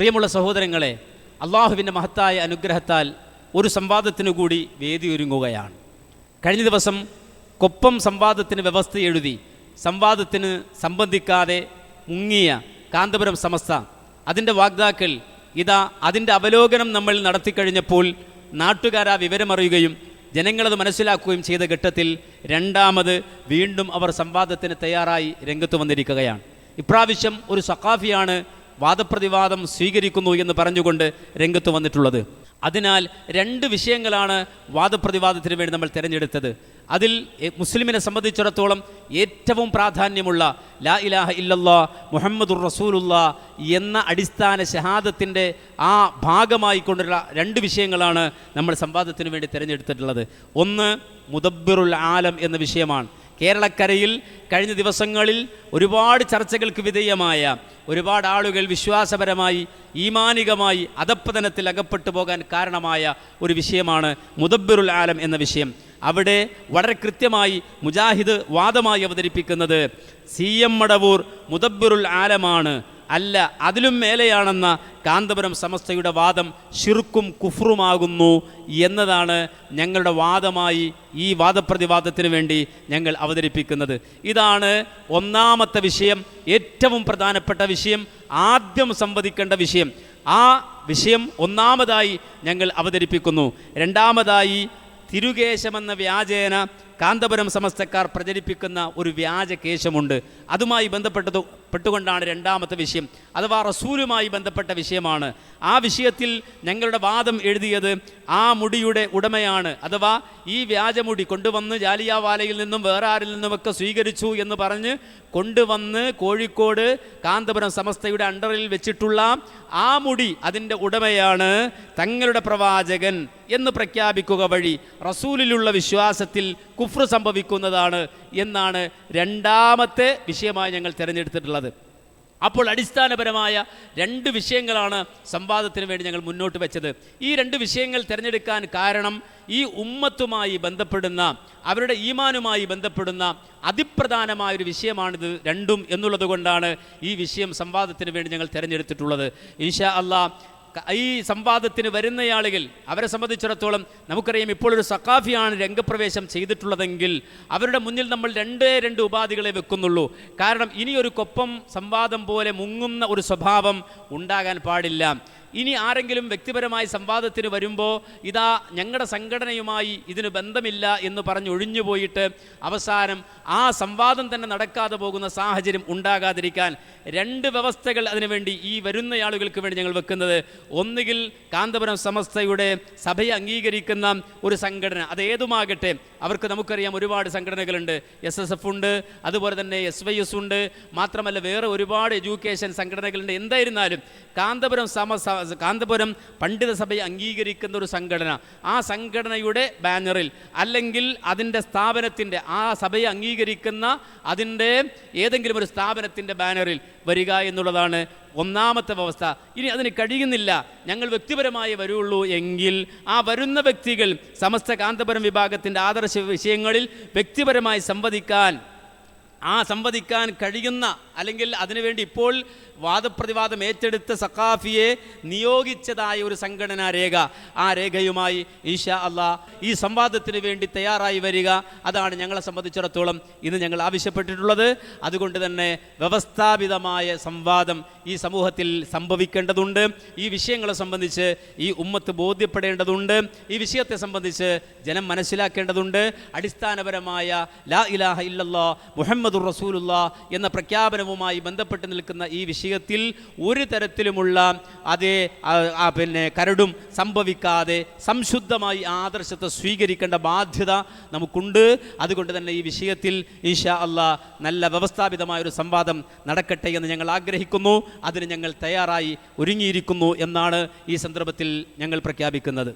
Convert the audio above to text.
പ്രിയമുള്ള സഹോദരങ്ങളെ അള്ളാഹുവിന്റെ മഹത്തായ അനുഗ്രഹത്താൽ ഒരു സംവാദത്തിനു കൂടി വേദിയൊരുങ്ങുകയാണ് കഴിഞ്ഞ ദിവസം കൊപ്പം സംവാദത്തിന് വ്യവസ്ഥ എഴുതി സംവാദത്തിന് സംബന്ധിക്കാതെ മുങ്ങിയ കാന്തപുരം സമസ്ത അതിന്റെ വാഗ്ദാക്കൾ ഇതാ അതിന്റെ അവലോകനം നമ്മൾ നടത്തിക്കഴിഞ്ഞപ്പോൾ നാട്ടുകാരാ വിവരമറിയുകയും ജനങ്ങളത് മനസ്സിലാക്കുകയും ചെയ്ത ഘട്ടത്തിൽ രണ്ടാമത് വീണ്ടും അവർ സംവാദത്തിന് തയ്യാറായി രംഗത്ത് വന്നിരിക്കുകയാണ്. ഇപ്രാവശ്യം ഒരു സഖാഫിയാണ് വാദപ്രതിവാദം സ്വീകരിക്കുന്നു എന്ന് പറഞ്ഞുകൊണ്ട് രംഗത്ത് വന്നിട്ടുള്ളത്. അതിനാൽ രണ്ട് വിഷയങ്ങളാണ് വാദപ്രതിവാദത്തിന് വേണ്ടി നമ്മൾ തിരഞ്ഞെടുത്തത്. അതിൽ മുസ്ലിമിനെ സംബന്ധിച്ചിടത്തോളം ഏറ്റവും പ്രാധാന്യമുള്ള ലാ ഇലാഹ ഇല്ലല്ലാ മുഹമ്മദുർ റസൂലുള്ള എന്ന അടിസ്ഥാന ഷഹാദത്തിന്റെ ആ ഭാഗമായി കൊണ്ടുള്ള രണ്ട് വിഷയങ്ങളാണ് നമ്മൾ സംവാദത്തിന് വേണ്ടി തിരഞ്ഞെടുത്തിട്ടുള്ളത്. ഒന്ന് മുദബ്ബിറുൽ ആലം എന്ന വിഷയമാണ്. കേരളക്കരയിൽ കഴിഞ്ഞ ദിവസങ്ങളിൽ ഒരുപാട് ചർച്ചകൾക്ക് വിധേയമായ ഒരുപാട് ആളുകൾ വിശ്വാസപരമായി ഈമാനികമായി അധപ്പതനത്തിൽ അകപ്പെട്ടു പോകാൻ കാരണമായ ഒരു വിഷയമാണ് മുദബ്ബിറുൽ ആലം എന്ന വിഷയം. അവിടെ വളരെ കൃത്യമായി മുജാഹിദ് വാദമായി അവതരിപ്പിക്കുന്നത് സി എം മടവൂർ മുദബ്ബിറുൽ ആലമാണ്. അല്ല അതിലും മേലെയാണെന്ന കാന്തപുരം സമസ്തയുടെ വാദം ഷിർക്കും കുഫറുമാകുന്നു എന്നതാണ് ഞങ്ങളുടെ വാദമായി ഈ വാദപ്രതിവാദത്തിന് വേണ്ടി ഞങ്ങൾ അവതരിപ്പിക്കുന്നത്. ഇതാണ് ഒന്നാമത്തെ വിഷയം ഏറ്റവും പ്രധാനപ്പെട്ട വിഷയം ആദ്യം സംവദിക്കേണ്ട വിഷയം. ആ വിഷയം ഒന്നാമതായി ഞങ്ങൾ അവതരിപ്പിക്കുന്നു. രണ്ടാമതായി തിരുകേശമെന്ന വ്യാജേന കാന്തപുരം സമസ്തക്കാർ പ്രചരിപ്പിക്കുന്ന ഒരു വ്യാജ കേശമുണ്ട്. അതുമായി ബന്ധപ്പെട്ടത് പെട്ടുകൊണ്ടാണ് രണ്ടാമത്തെ വിഷയം. അഥവാ റസൂലുമായി ബന്ധപ്പെട്ട വിഷയമാണ്. ആ വിഷയത്തിൽ ഞങ്ങളുടെ വാദം എഴുതിയത് ആ മുടിയുടെ ഉടമയാണ്. അഥവാ ഈ വ്യാജമുടി കൊണ്ടുവന്ന് ജാലിയാവാലയിൽ നിന്നും വേറെ ആരിൽ നിന്നുമൊക്കെ സ്വീകരിച്ചു എന്ന് പറഞ്ഞ് കൊണ്ടുവന്ന് കോഴിക്കോട് കാന്തപുരം സമസ്തയുടെ അണ്ടറിൽ വെച്ചിട്ടുള്ള ആ മുടി അതിന്റെ ഉടമയാണ് തങ്ങളുടെ പ്രവാചകൻ എന്ന് പ്രഖ്യാപിക്കുക വഴി റസൂലിലുള്ള വിശ്വാസത്തിൽ കുഫ്ർ സംഭവിക്കുന്നതാണ് എന്നാണ് രണ്ടാമത്തെ വിഷയമായി ഞങ്ങൾ തിരഞ്ഞെടുത്തിട്ടുള്ളത്. അപ്പോൾ അടിസ്ഥാനപരമായ രണ്ട് വിഷയങ്ങളാണ് സംവാദത്തിന് വേണ്ടി ഞങ്ങൾ മുന്നോട്ട് വെച്ചത്. ഈ രണ്ട് വിഷയങ്ങൾ തിരഞ്ഞെടുക്കാൻ കാരണം ഈ ഉമ്മത്തുമായി ബന്ധപ്പെടുന്ന അവരുടെ ഈമാനുമായി ബന്ധപ്പെടുന്ന അതിപ്രധാനമായ ഒരു വിഷയമാണിത് രണ്ടും എന്നുള്ളത് കൊണ്ടാണ് ഈ വിഷയം സംവാദത്തിന് വേണ്ടി ഞങ്ങൾ തിരഞ്ഞെടുത്തിട്ടുള്ളത്. ഇൻഷാ അള്ളാ ക- ഈ സംവാദത്തിന് വരുന്ന ആളുകൾ അവരെ സംബന്ധിച്ചിടത്തോളം നമുക്കറിയാം ഇപ്പോൾ ഒരു സക്കാഫിയാണ് രംഗപ്രവേശം ചെയ്തിട്ടുള്ളതെങ്കിൽ അവരുടെ മുന്നിൽ നമ്മൾ രണ്ടേ രണ്ട് ഉപാധികളെ വെക്കുന്നുള്ളൂ. കാരണം ഇനിയൊരു കൊപ്പം സംവാദം പോലെ മുങ്ങുന്ന ഒരു സ്വഭാവം ഉണ്ടാകാൻ പാടില്ല. ഇനി ആരെങ്കിലും വ്യക്തിപരമായി സംവാദത്തിന് വരുമ്പോൾ ഇതാ ഞങ്ങളുടെ സംഘടനയുമായി ഇതിന് ബന്ധമില്ല എന്ന് പറഞ്ഞ് ഒഴിഞ്ഞു പോയിട്ട് അവസാനം ആ സംവാദം തന്നെ നടക്കാതെ പോകുന്ന സാഹചര്യം ഉണ്ടാകാതിരിക്കാൻ രണ്ട് വ്യവസ്ഥകൾ അതിനുവേണ്ടി ഈ വരുന്ന ആളുകൾക്ക് വേണ്ടി ഞങ്ങൾ വെക്കുന്നത്. ഒന്നുകിൽ കാന്തപുരം സമസ്തയുടെ സഭയെ അംഗീകരിക്കുന്ന ഒരു സംഘടന അത് ഏതുമാകട്ടെ അവർക്ക് നമുക്കറിയാം ഒരുപാട് സംഘടനകളുണ്ട്. എസ് എസ് എഫ് ഉണ്ട് അതുപോലെ തന്നെ എസ് വൈ എസ് ഉണ്ട്. മാത്രമല്ല വേറെ ഒരുപാട് എഡ്യൂക്കേഷൻ സംഘടനകളുണ്ട്. എന്തായിരുന്നാലും കാന്തപുരം സമ കാന്തപുരം പണ്ഡിത അംഗീകരിക്കുന്ന ഒരു സംഘടന. ആ സംഘടനയുടെ ബാനറിൽ അല്ലെങ്കിൽ അതിന്റെ സ്ഥാപനത്തിന്റെ ആ സഭയെ അംഗീകരിക്കുന്ന അതിന്റെ ഏതെങ്കിലും ഒരു സ്ഥാപനത്തിന്റെ ബാനറിൽ വരിക എന്നുള്ളതാണ് ഒന്നാമത്തെ വ്യവസ്ഥ. ഇനി അതിന് കഴിയുന്നില്ല. ഞങ്ങൾ വ്യക്തിപരമായി വരുള്ളൂ എങ്കിൽ ആ വരുന്ന വ്യക്തികൾ സമസ്ത കാന്തപുരം വിഭാഗത്തിന്റെ ആദർശ വിഷയങ്ങളിൽ വ്യക്തിപരമായി സംവദിക്കാൻ ആ സംവദിക്കാൻ കഴിയുന്ന അല്ലെങ്കിൽ അതിനുവേണ്ടി ഇപ്പോൾ വാദപ്രതിവാദം ഏറ്റെടുത്ത സഖാഫിയെ നിയോഗിച്ചതായ ഒരു സംഘടനാ രേഖ. ആ രേഖയുമായി ഈഷ അള്ളാ ഈ സംവാദത്തിന് വേണ്ടി തയ്യാറായി വരിക. അതാണ് ഞങ്ങളെ സംബന്ധിച്ചിടത്തോളം ഇന്ന് ഞങ്ങൾ ആവശ്യപ്പെട്ടിട്ടുള്ളത്. അതുകൊണ്ട് തന്നെ വ്യവസ്ഥാപിതമായ സംവാദം ഈ സമൂഹത്തിൽ സംഭവിക്കേണ്ടതുണ്ട്. ഈ വിഷയങ്ങളെ സംബന്ധിച്ച് ഈ ഉമ്മത്ത് ബോധ്യപ്പെടേണ്ടതുണ്ട്. ഈ വിഷയത്തെ സംബന്ധിച്ച് ജനം മനസ്സിലാക്കേണ്ടതുണ്ട്. അടിസ്ഥാനപരമായ ലാ ഇലാഹ ഇല്ലല്ലാ മുഹമ്മദുർ റസൂലുള്ള എന്ന പ്രഖ്യാപനവുമായി ബന്ധപ്പെട്ട് നിൽക്കുന്ന ഈ വിഷയത്തിൽ ഒരു തരത്തിലുമുള്ള അതേ പിന്നെ കരടും സംഭവിക്കാതെ സംശുദ്ധമായി ആദർശത്തെ സ്വീകരിക്കേണ്ട ബാധ്യത നമുക്കുണ്ട്. അതുകൊണ്ട് തന്നെ ഈ വിഷയത്തിൽ ഈശാ അള്ളാ നല്ല വ്യവസ്ഥാപിതമായ ഒരു സംവാദം നടക്കട്ടെ എന്ന് ഞങ്ങൾ ആഗ്രഹിക്കുന്നു. അതിന് ഞങ്ങൾ തയ്യാറായി ഒരുങ്ങിയിരിക്കുന്നു എന്നാണ് ഈ സന്ദർഭത്തിൽ ഞങ്ങൾ പ്രഖ്യാപിക്കുന്നത്.